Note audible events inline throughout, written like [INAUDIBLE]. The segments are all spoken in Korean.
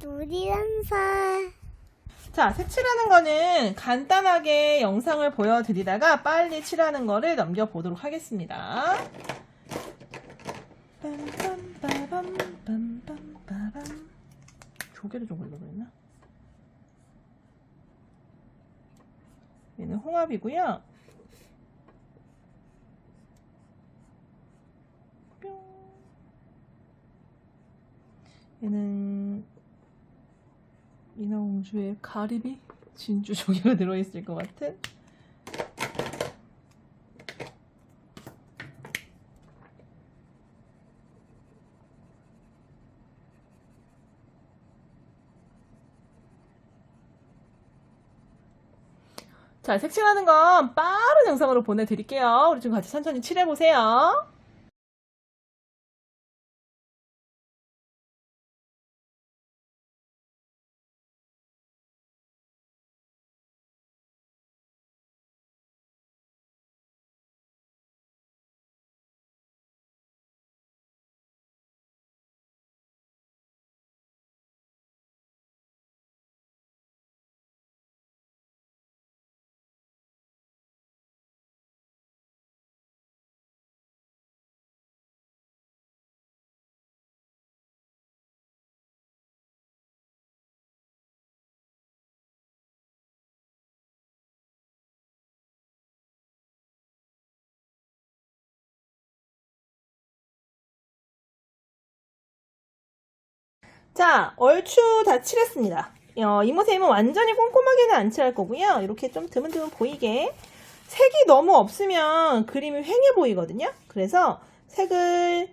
놀이연사. 자, 색칠하는 거는 간단하게 영상을 보여드리다가 빨리 칠하는 거를 넘겨보도록 하겠습니다. 조개를 좀 했나? 얘는 홍합이고요. 뿅. 얘는 인어공주의 가리비 진주 조개가 [LAUGHS] 들어있을 것 같은 자, 색칠하는 건 빠른 영상으로 보내드릴게요. 우리 좀 같이 천천히 칠해보세요. 자, 얼추 다 칠했습니다. 어, 이모쌤은 완전히 꼼꼼하게는 안 칠할 거고요. 이렇게 좀 드문드문 보이게. 색이 너무 없으면 그림이 휑해 보이거든요. 그래서 색을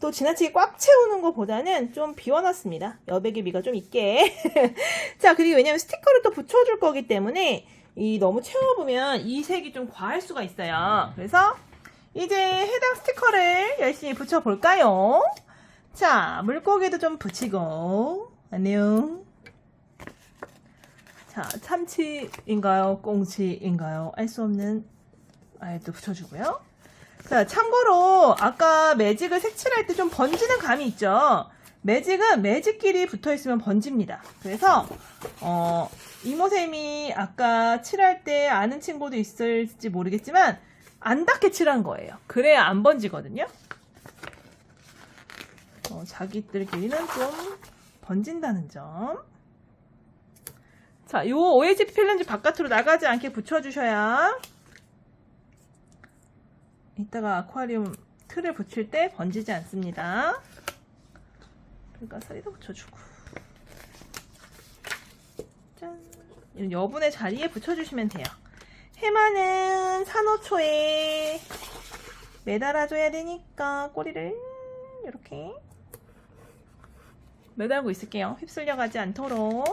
또 지나치게 꽉 채우는 것보다는 좀 비워놨습니다. 여백의 미가 좀 있게. [LAUGHS] 자, 그리고 왜냐면 스티커를 또 붙여줄 거기 때문에 이 너무 채워보면 이 색이 좀 과할 수가 있어요. 그래서 이제 해당 스티커를 열심히 붙여볼까요? 자, 물고기도 좀 붙이고, 안녕. 자, 참치인가요? 꽁치인가요? 알 수 없는 알도 붙여주고요. 자, 참고로, 아까 매직을 색칠할 때 좀 번지는 감이 있죠? 매직은 매직끼리 붙어 있으면 번집니다. 그래서, 어, 이모쌤이 아까 칠할 때 아는 친구도 있을지 모르겠지만, 안 닿게 칠한 거예요. 그래야 안 번지거든요. 어, 자기들끼리는 좀 번진다는 점. 자, 요 OH 필름지 바깥으로 나가지 않게 붙여주셔야 이따가 아쿠아리움 틀을 붙일 때 번지지 않습니다. 그러니까 살이도 붙여주고. 짠. 이 여분의 자리에 붙여주시면 돼요. 해마는 산호초에 매달아줘야 되니까 꼬리를 이렇게 매달고 있을게요. 휩쓸려 가지 않도록.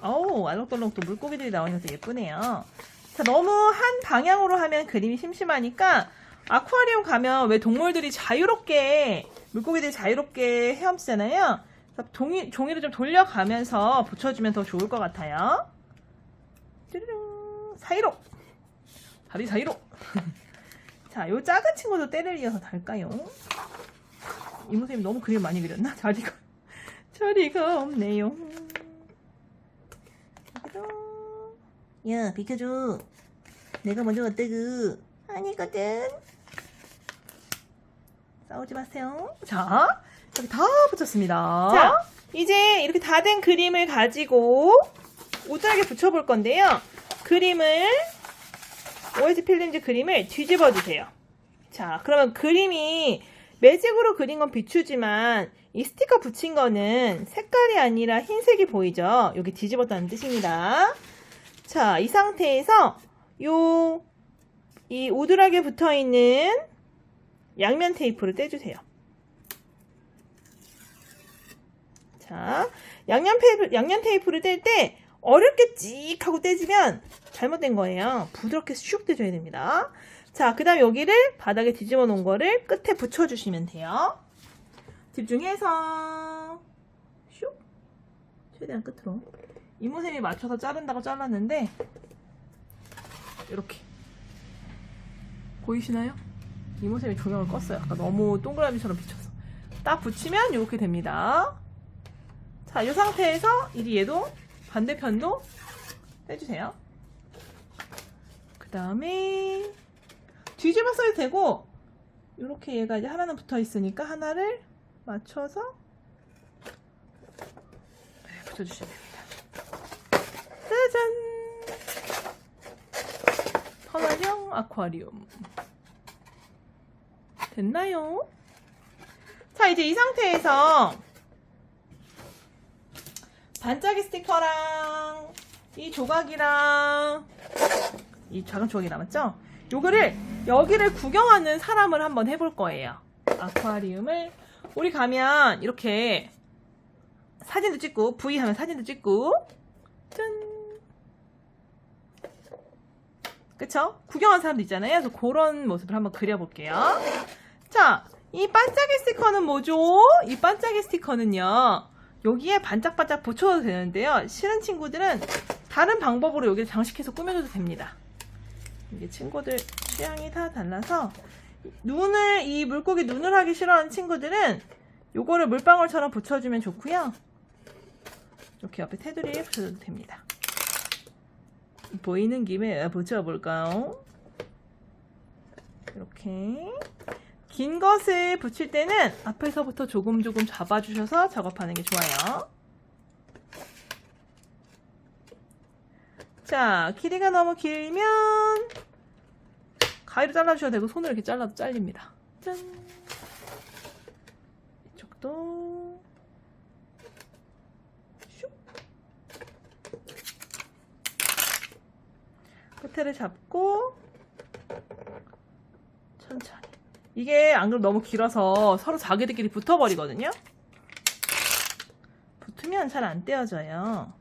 어우, 알록달록 또 물고기들이 되게 예쁘네요. 자, 너무 한 방향으로 하면 그림이 심심하니까 아쿠아리움 가면 왜 동물들이 자유롭게, 물고기들이 자유롭게 헤엄치잖아요. 종이, 종이를 좀 돌려가면서 붙여주면 더 좋을 것 같아요. 뚜루룽, 사이로! 다리 사이로! [LAUGHS] 자, 요 작은 친구도 때를 이어서 달까요? 이모쌤이 너무 그림 많이 그렸나? [LAUGHS] 자리가 자리가 없네요. 야 비켜줘. 내가 먼저 왔다구. 아니거든. 싸우지 마세요. 자, 여기 다 붙였습니다. 자, 이제 이렇게 다 된 그림을 가지고 우드하게 붙여볼 건데요. 그림을 OS 필름지 그림을 뒤집어 주세요. 자, 그러면 그림이 매직으로 그린 건 비추지만 이 스티커 붙인 거는 색깔이 아니라 흰색이 보이죠? 여기 뒤집었다는 뜻입니다. 자, 이 상태에서 요, 이 우드락에 붙어 있는 양면 테이프를 떼주세요. 자, 양면 테이프, 양면 테이프를 뗄 때 어렵게 찍 하고 떼지면 잘못된 거예요. 부드럽게 슉 떼줘야 됩니다. 자, 그 다음 여기를 바닥에 뒤집어 놓은 거를 끝에 붙여주시면 돼요. 집중해서 슉 최대한 끝으로 이모쌤이 맞춰서 자른다고 잘랐는데 이렇게 보이시나요? 이모쌤이 조명을 껐어요. 아까 너무 동그라미처럼 비춰서 딱 붙이면 이렇게 됩니다. 자, 이 상태에서 이리 얘도 반대편도 빼주세요. 그 다음에 뒤집어 써도 되고 이렇게 얘가 이제 하나는 붙어 있으니까 하나를 맞춰서 네, 붙여주시면 됩니다. 짜잔! 퍼널형 아쿠아리움 됐나요? 자 이제 이 상태에서 반짝이 스티커랑 이 조각이랑 이 작은 조각이 남았죠? 요거를 여기를 구경하는 사람을 한번 해볼 거예요. 아쿠아리움을 우리 가면 이렇게 사진도 찍고 V 하면 사진도 찍고 짠 그쵸? 구경하는 사람도 있잖아요. 그래서 그런 모습을 한번 그려볼게요. 자, 이 반짝이 스티커는 뭐죠? 이 반짝이 스티커는요. 여기에 반짝반짝 붙여도 되는데요. 싫은 친구들은 다른 방법으로 여기를 장식해서 꾸며줘도 됩니다. 이게 친구들 취향이 다 달라서 눈을 이 물고기 눈을 하기 싫어하는 친구들은 요거를 물방울처럼 붙여주면 좋고요. 이렇게 옆에 테두리에 붙여줘도 됩니다. 보이는 김에 붙여볼까요? 이렇게 긴 것을 붙일 때는 앞에서부터 조금 조금 잡아주셔서 작업하는 게 좋아요. 자, 길이가 너무 길면 가위로 잘라주셔도 되고 손으로 이렇게 잘라도 잘립니다. 짠! 이쪽도 슉! 끝에를 잡고 천천히 이게 안 그럼 너무 길어서 서로 자기들끼리 붙어버리거든요 붙으면 잘 안 떼어져요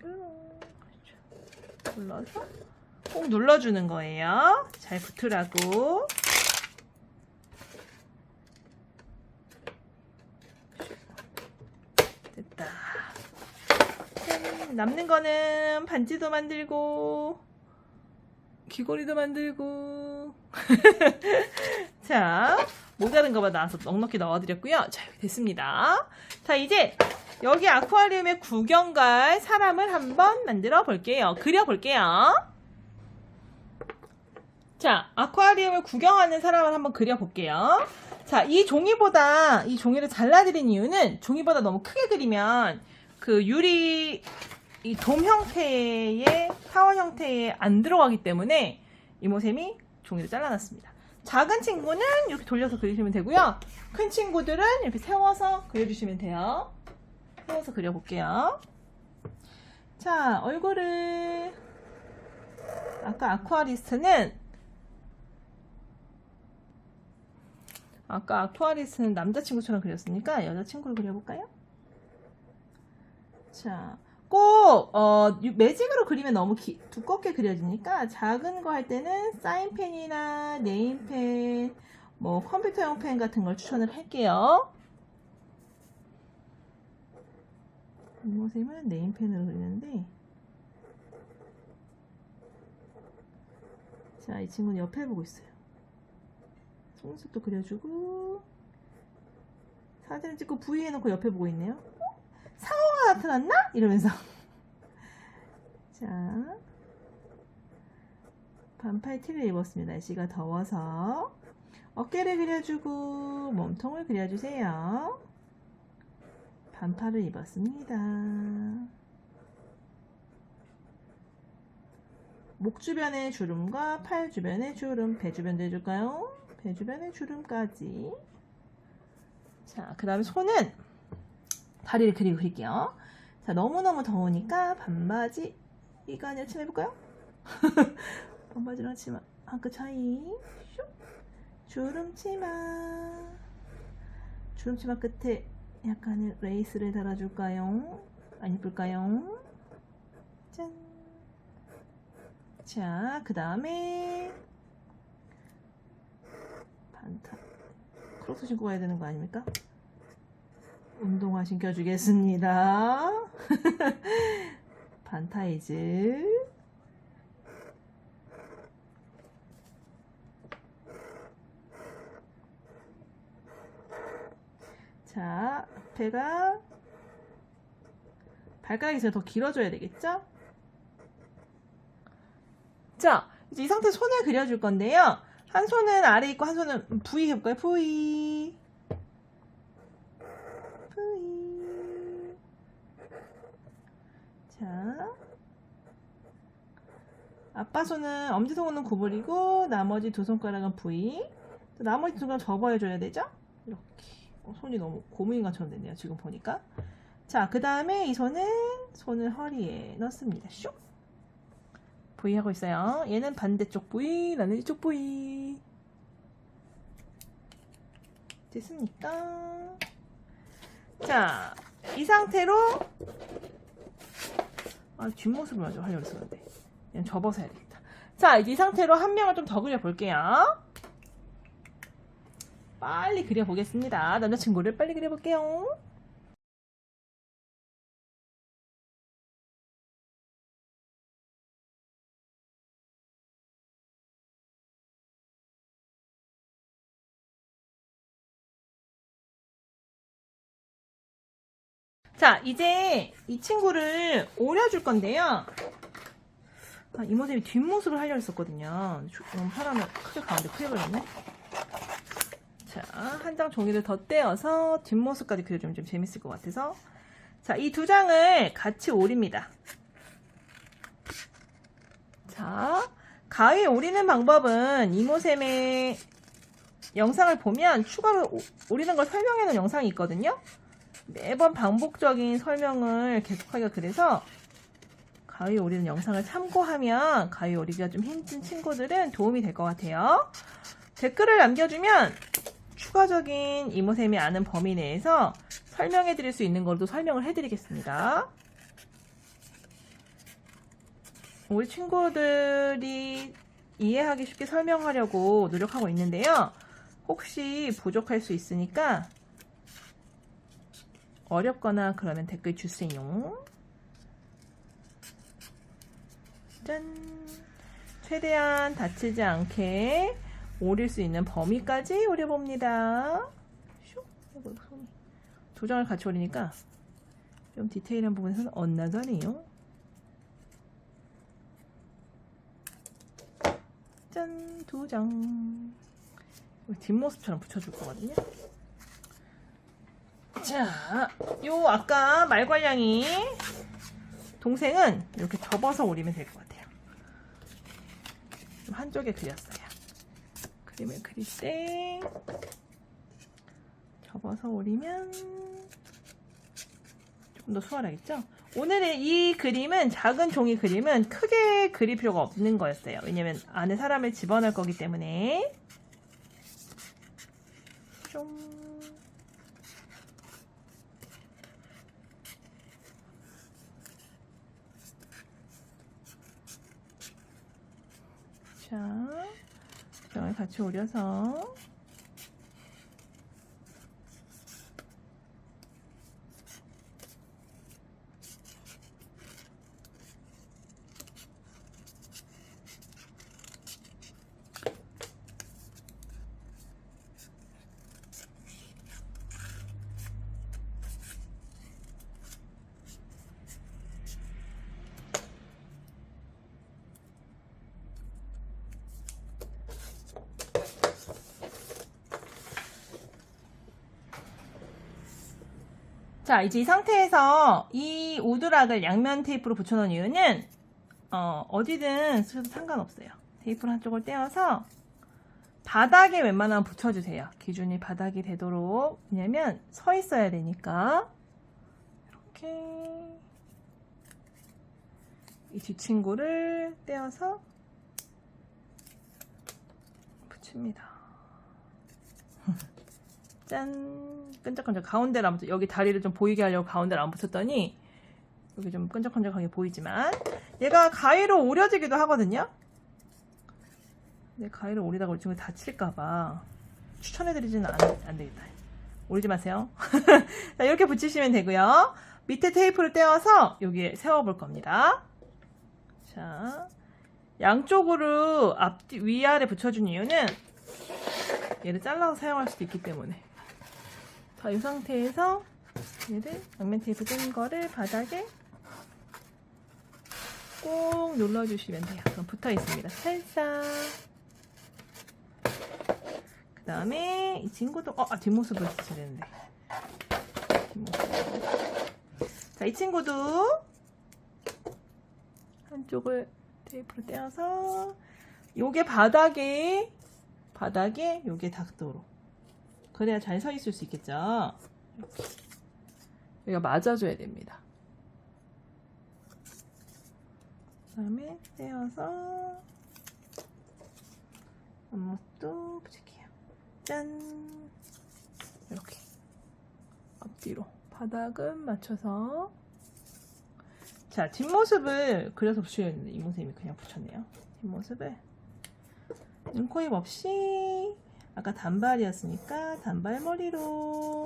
그렇죠. 눌러서 꼭 눌러주는 거예요. 잘 붙으라고. 됐다. 짠, 남는 거는 반지도 만들고 귀걸이도 만들고. [LAUGHS] 자 모자른 거만 나와서 넉넉히 넣어드렸고요. 자 됐습니다. 자 이제 여기 아쿠아리움에 구경 갈 사람을 한번 만들어 볼게요 그려 볼게요 자 아쿠아리움을 구경하는 사람을 한번 그려 볼게요 자 이 종이보다 이 종이를 잘라드린 이유는 종이보다 너무 크게 그리면 그 유리 이 돔 형태의 타원 형태에 안 들어가기 때문에 이모쌤이 종이를 잘라놨습니다. 작은 친구는 이렇게 돌려서 그리시면 되고요. 큰 친구들은 이렇게 세워서 그려주시면 돼요. 세워서 그려볼게요. 자, 얼굴을 아까 아쿠아리스트는 아까 아쿠아리스트는 남자친구처럼 그렸으니까 여자친구를 그려볼까요? 자, 꼭 어, 유- 매직으로 그리면 너무 기- 두껍게 그려지니까 작은 거 할 때는 사인펜이나 네임펜, 뭐 컴퓨터용 펜 같은 걸 추천을 할게요. 이모쌤은 네임펜으로 그리는데 자, 이 친구는 옆에 보고 있어요. 속눈썹도 그려주고 사진을 찍고 V 해놓고 옆에 보고 있네요. 어? 상어가 나타났나? 이러면서 [LAUGHS] 자 반팔 티를 입었습니다. 날씨가 더워서 어깨를 그려주고 몸통을 그려주세요. 반팔을 입었습니다. 목 주변의 주름과 팔 주변의 주름, 배 주변도 해줄까요? 배 주변의 주름까지. 자, 그 다음에 손은 다리를 그리고 그릴게요. 자, 너무너무 더우니까 반바지, 이거 아니라 치마 해볼까요? [LAUGHS] 반바지랑 치마 한 끗 차이. 슉. 주름치마. 주름치마 끝에 약간의 레이스를 달아줄까요? 안 이쁠까요? 짠. 자, 그 다음에 반타. 크로스 신고 가야 되는 거 아닙니까? 운동화 신겨주겠습니다. [LAUGHS] 반타이즈. 자, 앞에가 발가락이 더 길어져야 되겠죠? 자, 이제 이 상태 손을 그려줄 건데요. 한 손은 아래 있고 한 손은 V 해볼까요? V. V. 자. 아빠 손은 엄지손은 구부리고 나머지 두 손가락은 V. 또 나머지 두 손가락 접어줘야 되죠? 이렇게. 어, 손이 너무 고무인간처럼 됐네요. 지금 보니까. 자, 그 다음에 이 손은 손을 허리에 넣습니다. 슉. V 하고 있어요. 얘는 반대쪽 V, 나는 이쪽 V. 됐습니까? 자, 이 상태로 아, 뒷모습을 먼저 하려고 했었는데 그냥 접어서 해야 되겠다. 자, 이제 이 상태로 한 명을 좀 더 그려볼게요. 빨리 그려보겠습니다. 남자친구를 빨리 그려볼게요. 자, 이제 이 친구를 오려줄 건데요. 아, 이모쌤이 뒷모습을 하려고 했었거든요. 조- 너무 사람을 크게 가운데 크게 그렸네. 자, 한 장 종이를 더 떼어서 뒷모습까지 그려주면 좀 재밌을 것 같아서. 자, 이 두 장을 같이 오립니다. 자, 가위 오리는 방법은 이모쌤의 영상을 보면 추가로 오- 오리는 걸 설명해 놓은 영상이 있거든요. 매번 반복적인 설명을 계속하기가 그래서 가위 오리는 영상을 참고하면 가위 오리기가 좀 힘든 친구들은 도움이 될 것 같아요. 댓글을 남겨주면 추가적인 이모쌤이 아는 범위 내에서 설명해 드릴 수 있는 걸도 설명을 해 드리겠습니다. 우리 친구들이 이해하기 쉽게 설명하려고 노력하고 있는데요. 혹시 부족할 수 있으니까 어렵거나 그러면 댓글 주세요. 짠. 최대한 다치지 않게 오릴 수 있는 범위까지 오려봅니다. 슉. 아이고, 손이. 두 장을 같이 오리니까 좀 디테일한 부분에서는 엇나가네요. 짠, 두 장. 뒷모습처럼 붙여줄 거거든요. 자, 요 아까 말괄량이 동생은 이렇게 접어서 오리면 될 것 같아요. 좀 한쪽에 그렸어요. 그림을 그릴 때 접어서 오리면 조금 더 수월하겠죠? 오늘의 이 그림은 작은 종이 그림은 크게 그릴 필요가 없는 거였어요. 왜냐면 안에 사람을 집어넣을 거기 때문에 좀 자, 장을 같이 오려서 자, 이제 이 상태에서 이 우드락을 양면 테이프로 붙여놓은 이유는 어, 어디든 쓰셔도 상관없어요. 테이프를 한쪽을 떼어서 바닥에 웬만하면 붙여주세요. 기준이 바닥이 되도록. 왜냐면 서 있어야 되니까. 이렇게 이 뒷친구를 떼어서 붙입니다. [LAUGHS] 짠. 끈적끈적 가운데를 안 붙여 여기 다리를 좀 보이게 하려고 가운데를 안 붙였더니 여기 좀 끈적끈적하게 보이지만 얘가 가위로 오려지기도 하거든요. 근데 가위로 오리다가 우리 친구 다칠까봐 추천해드리지는 않, 안 되겠다. 오리지 마세요. [LAUGHS] 자 이렇게 붙이시면 되고요. 밑에 테이프를 떼어서 여기에 세워볼 겁니다. 자 양쪽으로 앞뒤 위아래 붙여준 이유는 얘를 잘라서 사용할 수도 있기 때문에 자, 이 상태에서 얘를 양면 테이프 뜬 거를 바닥에 꼭 눌러주시면 돼요. 그럼 붙어 있습니다. 살짝. 그 다음에 이 친구도, 어, 아, 뒷모습을 붙여야 되는데. 자, 이 친구도 한쪽을 테이프로 떼어서 요게 바닥에 바닥에 요게 닿도록 그래야 잘 서 있을 수 있겠죠? 여기가 맞아줘야 됩니다. 그 다음에 떼어서 앞목도 붙일게요. 짠! 이렇게 앞뒤로 바닥은 맞춰서. 자 뒷모습을 그려서 붙여야 되는데 이 선생님이 그냥 붙였네요. 뒷모습을. 눈코입 없이 아까 단발이었으니까 단발머리로.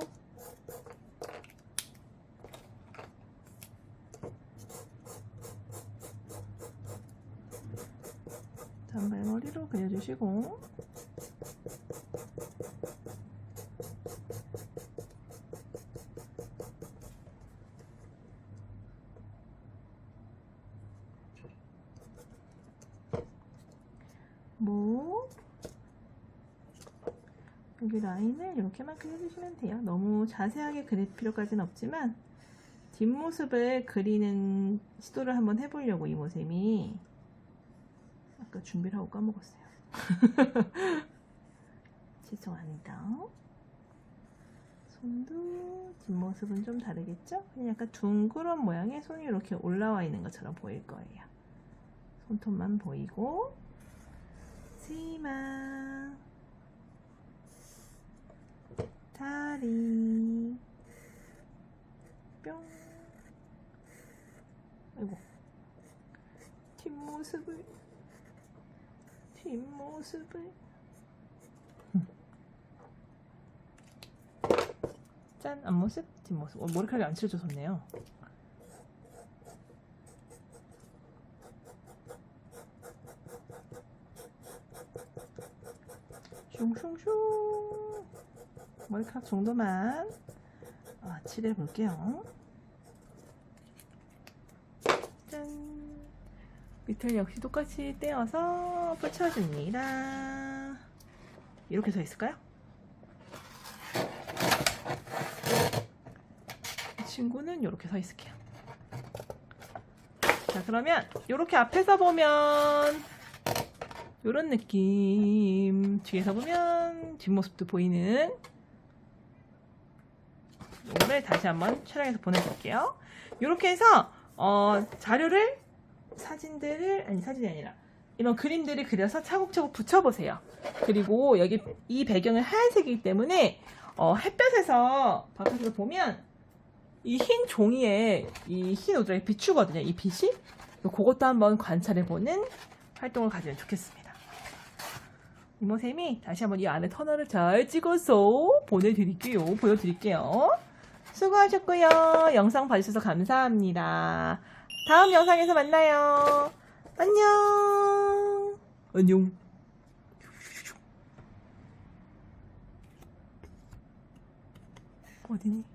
단발머리로 그려주시고 목 여기 라인을 이렇게만 그려주시면 돼요. 너무 자세하게 그릴 필요까지는 없지만 뒷모습을 그리는 시도를 한번 해보려고 이모쌤이 아까 준비를 하고 까먹었어요. [LAUGHS] 죄송합니다. 손도 뒷모습은 좀 다르겠죠? 그냥 약간 둥그런 모양의 손이 이렇게 올라와 있는 것처럼 보일 거예요. 손톱만 보이고 치마 다리. 뿅. 아이고. 뒷모습을. 뒷모습을. 짠 앞모습 뒷모습. 어, 머리카락이 안 칠해져서네요. 슝슝슝 머리카락 정도만 아, 칠해 볼게요. 짠. 밑을 역시 똑같이 떼어서 붙여줍니다. 이렇게 서 있을까요? 이 친구는 이렇게 서 있을게요. 자, 그러면 이렇게 앞에서 보면 이런 느낌. 뒤에서 보면 뒷모습도 보이는 이거를 다시 한번 촬영해서 보내드릴게요. 이렇게 해서 어, 자료를 사진들을 아니 사진이 아니라 이런 그림들을 그려서 차곡차곡 붙여보세요. 그리고 여기 이 배경은 하얀색이기 때문에 어, 햇볕에서 바깥에서 보면 이 흰 종이에 이 흰 우드락이 비추거든요. 이 빛이. 그것도 한번 관찰해보는 활동을 가지면 좋겠습니다. 이모쌤이 다시 한번 이 안에 터널을 잘 찍어서 보내드릴게요. 보여드릴게요. 수고하셨고요. 영상 봐주셔서 감사합니다. 다음 영상에서 만나요. 안녕. 안녕. 어디니?